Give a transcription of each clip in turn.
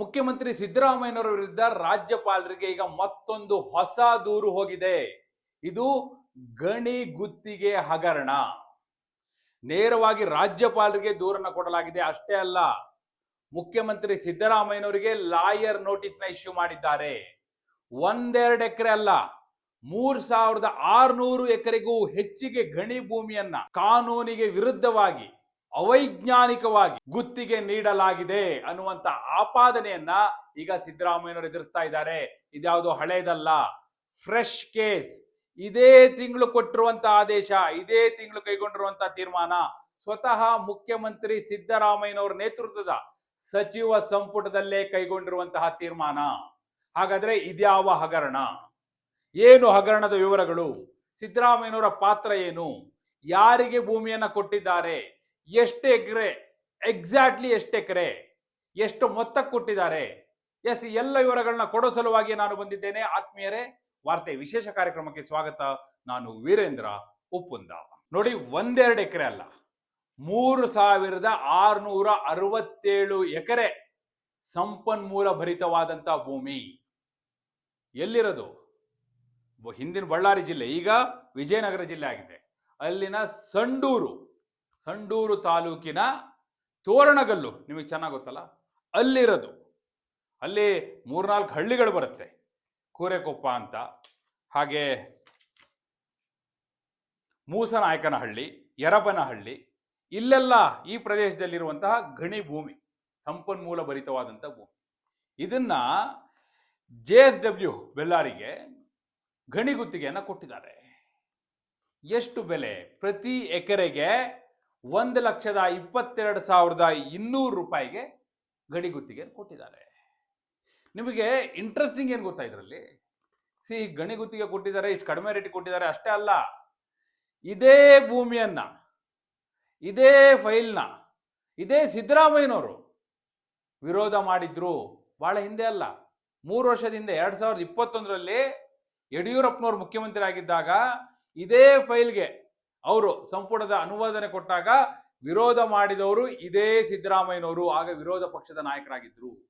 ಮುಖ್ಯಮಂತ್ರಿ ಸಿದ್ದರಾಮಯ್ಯನವರ ವಿರುದ್ಧ ರಾಜ್ಯಪಾಲರಿಗೆ ಈಗ ಮತ್ತೊಂದು ಹೊಸ ದೂರು ಹೋಗಿದೆ. ಇದು ಗಣಿ ಗುತ್ತಿಗೆ ಹಗರಣ. ನೇರವಾಗಿ ರಾಜ್ಯಪಾಲರಿಗೆ ದೂರನ್ನು ಕೊಡಲಾಗಿದೆ ಅಷ್ಟೇ ಅಲ್ಲ, ಮುಖ್ಯಮಂತ್ರಿ ಸಿದ್ದರಾಮಯ್ಯನವರಿಗೆ ಲಾಯರ್ ನೋಟಿಸ್ನ ಇಶ್ಯೂ ಮಾಡಿದ್ದಾರೆ. ಒಂದೆರಡು ಎಕರೆ ಅಲ್ಲ, ಮೂರ್ ಸಾವಿರದ ಆರ್ನೂರು ಎಕರೆಗೂ ಹೆಚ್ಚಿಗೆ ಗಣಿ ಭೂಮಿಯನ್ನ ಕಾನೂನಿಗೆ ವಿರುದ್ಧವಾಗಿ ಅವೈಜ್ಞಾನಿಕವಾಗಿ ಗುತ್ತಿಗೆ ನೀಡಲಾಗಿದೆ ಅನ್ನುವಂತ ಆಪಾದನೆಯನ್ನ ಈಗ ಸಿದ್ದರಾಮಯ್ಯನವರು ಎದುರಿಸ್ತಾ ಇದ್ದಾರೆ. ಇದ್ಯಾವುದು ಹಳೇದಲ್ಲ. ಫ್ರೆಶ್ ಕೇಸ್ ಇದೇ ತಿಂಗಳು ಕೊಟ್ಟಿರುವಂತ ಆದೇಶ, ಇದೇ ತಿಂಗಳು ಕೈಗೊಂಡಿರುವಂತ ತೀರ್ಮಾನ. ಸ್ವತಃ ಮುಖ್ಯಮಂತ್ರಿ ಸಿದ್ದರಾಮಯ್ಯನವರ ನೇತೃತ್ವದ ಸಚಿವ ಸಂಪುಟದಲ್ಲೇ ಕೈಗೊಂಡಿರುವಂತಹ ತೀರ್ಮಾನ. ಹಾಗಾದ್ರೆ ಇದ್ಯಾವ ಹಗರಣ? ಏನು ಹಗರಣದ ವಿವರಗಳು? ಸಿದ್ದರಾಮಯ್ಯನವರ ಪಾತ್ರ ಏನು? ಯಾರಿಗೆ ಭೂಮಿಯನ್ನ ಕೊಟ್ಟಿದ್ದಾರೆ? ಎಷ್ಟು ಎಕರೆ ಎಕ್ಸಾಕ್ಟ್ಲಿ ಎಷ್ಟು ಎಕರೆ, ಎಷ್ಟು ಮೊತ್ತ ಕೊಟ್ಟಿದ್ದಾರೆ, ಎಸ್, ಎಲ್ಲ ವಿವರಗಳನ್ನ ಕೊಡೋ ಸಲುವಾಗಿ ನಾನು ಬಂದಿದ್ದೇನೆ. ಆತ್ಮೀಯರೇ, ವಾರ್ತೆ ವಿಶೇಷ ಕಾರ್ಯಕ್ರಮಕ್ಕೆ ಸ್ವಾಗತ. ನಾನು ವೀರೇಂದ್ರ ಉಪ್ಪುಂದ. ನೋಡಿ, ಒಂದೆರಡು ಎಕರೆ ಅಲ್ಲ, ಮೂರು ಸಾವಿರದ ಆರುನೂರ ಅರವತ್ತೇಳು ಎಕರೆ ಸಂಪನ್ಮೂಲ ಭರಿತವಾದಂತ ಭೂಮಿ. ಎಲ್ಲಿರೋದು? ಹಿಂದಿನ ಬಳ್ಳಾರಿ ಜಿಲ್ಲೆ. ಈಗ ವಿಜಯನಗರ ಜಿಲ್ಲೆ ಆಗಿದೆ. ಅಲ್ಲಿನ ಸಂಡೂರು. ಸಂಡೂರು ತಾಲೂಕಿನ ತೋರಣಗಲ್ಲು, ನಿಮಗೆ ಚೆನ್ನಾಗಿ ಗೊತ್ತಲ್ಲ? ಅಲ್ಲಿರೋದು. ಅಲ್ಲಿ ಮೂರ್ನಾಲ್ಕು ಹಳ್ಳಿಗಳು ಬರುತ್ತೆ, ಕೂರೆಕೊಪ್ಪ ಅಂತ. ಹಾಗೆ ಮೂಸನಾಯಕನಹಳ್ಳಿ ಯರಬನಹಳ್ಳಿ ಇಲ್ಲೆಲ್ಲ ಈ ಪ್ರದೇಶದಲ್ಲಿರುವಂತಹ ಗಣಿ ಭೂಮಿ, ಸಂಪನ್ಮೂಲ ಭರಿತವಾದಂಥ ಭೂಮಿ. ಇದನ್ನ ಜೆ ಎಸ್ ಡಬ್ಲ್ಯೂ ಬೆಳ್ಳಾರಿಗೆ ಗಣಿ ಗುತ್ತಿಗೆಯನ್ನು ಕೊಟ್ಟಿದ್ದಾರೆ. ಎಷ್ಟು ಬೆಲೆ? ಪ್ರತಿ ಎಕರೆಗೆ ಒಂದು ಲಕ್ಷದ ಇಪ್ಪತ್ತೆರಡು ಸಾವಿರದ ಇನ್ನೂರು ರೂಪಾಯಿಗೆ ಗಡಿ ಗುತ್ತಿಗೆ ಕೊಟ್ಟಿದ್ದಾರೆ. ನಿಮಗೆ ಇಂಟ್ರೆಸ್ಟಿಂಗ್ ಏನು ಗೊತ್ತಾ ಇದರಲ್ಲಿ? ಸಿ, ಗಣಿ ಗುತ್ತಿಗೆ ಕೊಟ್ಟಿದ್ದಾರೆ, ಇಷ್ಟು ಕಡಿಮೆ ರೇಟ್ ಕೊಟ್ಟಿದ್ದಾರೆ, ಅಷ್ಟೇ ಅಲ್ಲ. ಇದೇ ಭೂಮಿಯನ್ನ, ಇದೇ ಫೈಲ್ನ ಇದೇ ಸಿದ್ದರಾಮಯ್ಯನವರು ವಿರೋಧ ಮಾಡಿದ್ರು. ಬಹಳ ಹಿಂದೆ ಅಲ್ಲ. ಮೂರು ವರ್ಷದ ಹಿಂದೆ, ಎರಡ್ ಸಾವಿರದ ಇಪ್ಪತ್ತೊಂದರಲ್ಲಿ ಯಡಿಯೂರಪ್ಪನವರು ಮುಖ್ಯಮಂತ್ರಿ ಆಗಿದ್ದಾಗ ಇದೇ ಫೈಲ್ಗೆ ಅವರು ಸಂಪುಟದ ಅನುಮೋದನೆ ಕೊಟ್ಟಾಗ ವಿರೋಧ ಮಾಡಿದವರು ಇದೇ ಸಿದ್ದರಾಮಯ್ಯನವರು, ಆಗ ವಿರೋಧ ಪಕ್ಷದ ನಾಯಕರಾಗಿದ್ರು.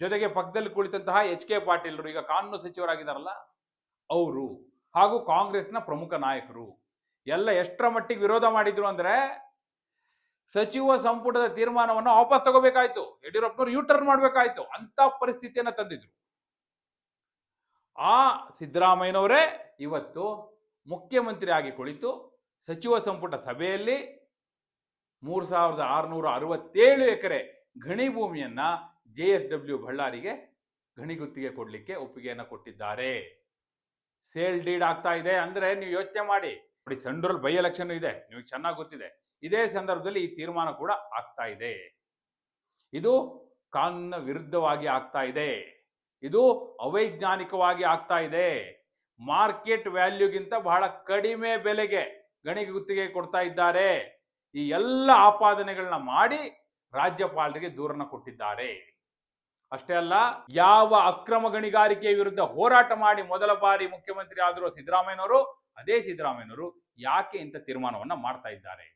ಜೊತೆಗೆ ಪಕ್ಕದಲ್ಲಿ ಕುಳಿತಂತಹ ಎಚ್ ಕೆ ಪಾಟೀಲ್ರು, ಈಗ ಕಾನೂನು ಸಚಿವರಾಗಿದ್ದಾರಲ್ಲ, ಅವರು ಹಾಗೂ ಕಾಂಗ್ರೆಸ್ನ ಪ್ರಮುಖ ನಾಯಕರು. ಎಲ್ಲ ಎಷ್ಟರ ಮಟ್ಟಿಗೆ ವಿರೋಧ ಮಾಡಿದ್ರು ಅಂದ್ರೆ, ಸಚಿವ ಸಂಪುಟದ ತೀರ್ಮಾನವನ್ನು ವಾಪಸ್ ತಗೋಬೇಕಾಯ್ತು. ಯಡಿಯೂರಪ್ಪನವರು ಯು ಟರ್ನ್ ಮಾಡ್ಬೇಕಾಯ್ತು. ಅಂತ ಪರಿಸ್ಥಿತಿಯನ್ನ ತಂದಿದ್ರು. ಆ ಸಿದ್ದರಾಮಯ್ಯನವರೇ ಇವತ್ತು ಮುಖ್ಯಮಂತ್ರಿ ಆಗಿ ಕುಳಿತು ಸಚಿವ ಸಂಪುಟ ಸಭೆಯಲ್ಲಿ ಮೂರು ಸಾವಿರದ ಆರುನೂರ ಅರವತ್ತೇಳು ಎಕರೆ ಗಣಿ ಭೂಮಿಯನ್ನ ಜೆ ಎಸ್ ಡಬ್ಲ್ಯೂ ಬಳ್ಳಾರಿಗೆ ಗಣಿ ಗುತ್ತಿಗೆ ಕೊಡ್ಲಿಕ್ಕೆ ಒಪ್ಪಿಗೆಯನ್ನ ಕೊಟ್ಟಿದ್ದಾರೆ. ಸೇಲ್ ಡೀಡ್ ಆಗ್ತಾ ಇದೆ ಅಂದ್ರೆ ನೀವು ಯೋಚನೆ ಮಾಡಿ. ನೋಡಿ ಸಂಡೂರಲ್ಲಿ ಬೈ ಎಲೆಕ್ಷನ್ ಇದೆ, ನಿಮಗೆ ಚೆನ್ನಾಗಿ ಗೊತ್ತಿದೆ. ಇದೇ ಸಂದರ್ಭದಲ್ಲಿ ಈ ತೀರ್ಮಾನ ಕೂಡ ಆಗ್ತಾ ಇದೆ. ಇದು ಕಾನೂನಿನ ವಿರುದ್ಧವಾಗಿ ಆಗ್ತಾ ಇದೆ. ಇದು ಅವೈಜ್ಞಾನಿಕವಾಗಿ ಆಗ್ತಾ ಇದೆ. ಮಾರ್ಕೆಟ್ ವ್ಯಾಲ್ಯೂಗಿಂತ ಬಹಳ ಕಡಿಮೆ ಬೆಲೆಗೆ ಗಣಿ ಗುತ್ತಿಗೆ ಕೊಡ್ತಾ ಇದ್ದಾರೆ. ಈ ಎಲ್ಲ ಆಪಾದನೆಗಳನ್ನ ಮಾಡಿ ರಾಜ್ಯಪಾಲರಿಗೆ ದೂರನ್ನ ಕೊಟ್ಟಿದ್ದಾರೆ. ಅಷ್ಟೇ ಅಲ್ಲ, ಯಾವ ಅಕ್ರಮ ಗಣಿಗಾರಿಕೆ ವಿರುದ್ಧ ಹೋರಾಟ ಮಾಡಿ ಮೊದಲ ಬಾರಿ ಮುಖ್ಯಮಂತ್ರಿ ಆದರೂ ಸಿದ್ದರಾಮಯ್ಯನವರು, ಅದೇ ಸಿದ್ದರಾಮಯ್ಯನವರು ಯಾಕೆ ಇಂಥ ತೀರ್ಮಾನವನ್ನ ಮಾಡ್ತಾ ಇದ್ದಾರೆ?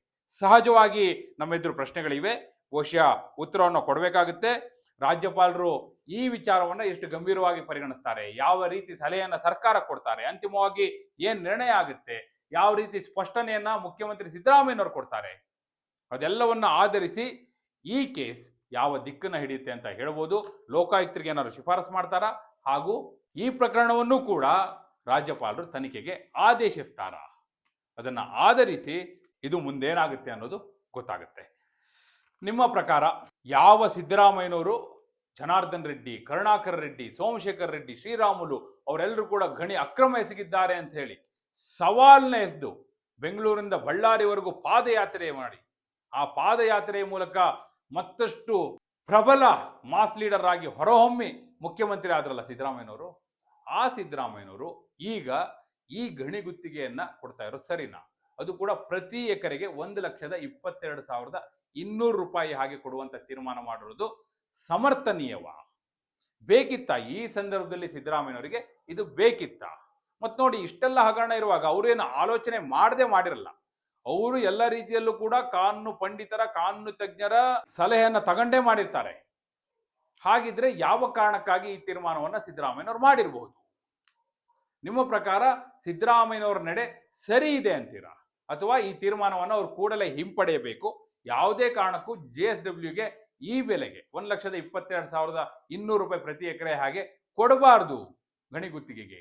ಸಹಜವಾಗಿ ನಮ್ಮೆದುರು ಪ್ರಶ್ನೆಗಳಿವೆ. ಬಹುಶಃ ಉತ್ತರವನ್ನು ಕೊಡಬೇಕಾಗುತ್ತೆ. ರಾಜ್ಯಪಾಲರು ಈ ವಿಚಾರವನ್ನ ಎಷ್ಟು ಗಂಭೀರವಾಗಿ ಪರಿಗಣಿಸ್ತಾರೆ? ಯಾವ ರೀತಿ ಸಲಹೆಯನ್ನ ಸರ್ಕಾರ ಕೊಡ್ತಾರೆ? ಅಂತಿಮವಾಗಿ ಏನ್ ನಿರ್ಣಯ ಆಗುತ್ತೆ? ಯಾವ ರೀತಿ ಸ್ಪಷ್ಟನೆಯನ್ನ ಮುಖ್ಯಮಂತ್ರಿ ಸಿದ್ದರಾಮಯ್ಯನವರು ಕೊಡ್ತಾರೆ? ಅದೆಲ್ಲವನ್ನ ಆಧರಿಸಿ ಈ ಕೇಸ್ ಯಾವ ದಿಕ್ಕನ್ನ ಹಿಡಿಯುತ್ತೆ ಅಂತ ಹೇಳ್ಬೋದು. ಲೋಕಾಯುಕ್ತರಿಗೆ ಏನಾದ್ರು ಶಿಫಾರಸು ಮಾಡ್ತಾರಾ? ಹಾಗೂ ಈ ಪ್ರಕರಣವನ್ನು ಕೂಡ ರಾಜ್ಯಪಾಲರು ತನಿಖೆಗೆ ಆದೇಶಿಸ್ತಾರ. ಅದನ್ನ ಆಧರಿಸಿ ಇದು ಮುಂದೇನಾಗುತ್ತೆ ಅನ್ನೋದು ಗೊತ್ತಾಗುತ್ತೆ. ನಿಮ್ಮ ಪ್ರಕಾರ ಯಾವ ಸಿದ್ದರಾಮಯ್ಯನವರು ಜನಾರ್ದನ್ ರೆಡ್ಡಿ, ಕರುಣಾಕರ ರೆಡ್ಡಿ, ಸೋಮಶೇಖರ್ ರೆಡ್ಡಿ, ಶ್ರೀರಾಮುಲು ಅವರೆಲ್ಲರೂ ಕೂಡ ಗಣಿ ಅಕ್ರಮ ಎಸಗಿದ್ದಾರೆ ಅಂತ ಹೇಳಿ ಸವಾಲ್ನ ಎದ್ದು ಬೆಂಗಳೂರಿಂದ ಬಳ್ಳಾರಿವರೆಗೂ ಪಾದಯಾತ್ರೆ ಮಾಡಿ. ಆ ಪಾದಯಾತ್ರೆಯ ಮೂಲಕ ಮತ್ತಷ್ಟು ಪ್ರಬಲ ಮಾಸ್ ಲೀಡರ್ ಆಗಿ ಹೊರಹೊಮ್ಮಿ ಮುಖ್ಯಮಂತ್ರಿ ಆದ್ರಲ್ಲ ಸಿದ್ದರಾಮಯ್ಯನವರು. ಆ ಸಿದ್ದರಾಮಯ್ಯನವರು ಈಗ ಈ ಗಣಿ ಗುತ್ತಿಗೆಯನ್ನ ಕೊಡ್ತಾ ಇರೋ ಸರಿನಾ? ಅದು ಕೂಡ ಪ್ರತಿ ಎಕರೆಗೆ ಒಂದು ಲಕ್ಷದ ಇಪ್ಪತ್ತೆರಡು ಸಾವಿರದ ಇನ್ನೂರು ರೂಪಾಯಿ ಹಾಗೆ ಕೊಡುವಂತ ತೀರ್ಮಾನ ಮಾಡಿರೋದು ಸಮರ್ಥನೀಯವ? ಬೇಕಿತ್ತ ಈ ಸಂದರ್ಭದಲ್ಲಿ ಸಿದ್ದರಾಮಯ್ಯನವರಿಗೆ? ಇದು ಬೇಕಿತ್ತ? ಮತ್ ನೋಡಿ ಇಷ್ಟೆಲ್ಲ ಹಗರಣ ಇರುವಾಗ ಅವರೇನು ಆಲೋಚನೆ ಮಾಡದೆ ಮಾಡಿರಲ್ಲ. ಅವರು ಎಲ್ಲ ರೀತಿಯಲ್ಲೂ ಕೂಡ ಕಾನೂನು ಪಂಡಿತರ, ಕಾನೂನು ತಜ್ಞರ ಸಲಹೆಯನ್ನ ತಗೊಂಡೇ ಮಾಡಿರ್ತಾರೆ. ಹಾಗಿದ್ರೆ ಯಾವ ಕಾರಣಕ್ಕಾಗಿ ಈ ತೀರ್ಮಾನವನ್ನು ಸಿದ್ದರಾಮಯ್ಯನವರು ಮಾಡಿರಬಹುದು ನಿಮ್ಮ ಪ್ರಕಾರ ಸಿದ್ದರಾಮಯ್ಯನವರ ನಡೆ ಸರಿ ಇದೆ ಅಂತೀರಾ? ಅಥವಾ ಈ ತೀರ್ಮಾನವನ್ನು ಅವರು ಕೂಡಲೇ ಹಿಂಪಡೆಯಬೇಕು? ಯಾವುದೇ ಕಾರಣಕ್ಕೂ ಜೆ ಎಸ್ ಡಬ್ಲ್ಯೂಗೆ ಈ ಬೆಲೆಗೆ ಒಂದು ಲಕ್ಷದ ಇಪ್ಪತ್ತೆರಡು ಸಾವಿರದ ಇನ್ನೂರು ರೂಪಾಯಿ ಪ್ರತಿ ಎಕರೆ ಹಾಗೆ ಕೊಡಬಾರ್ದು ಗಣಿ ಗುತ್ತಿಗೆಗೆ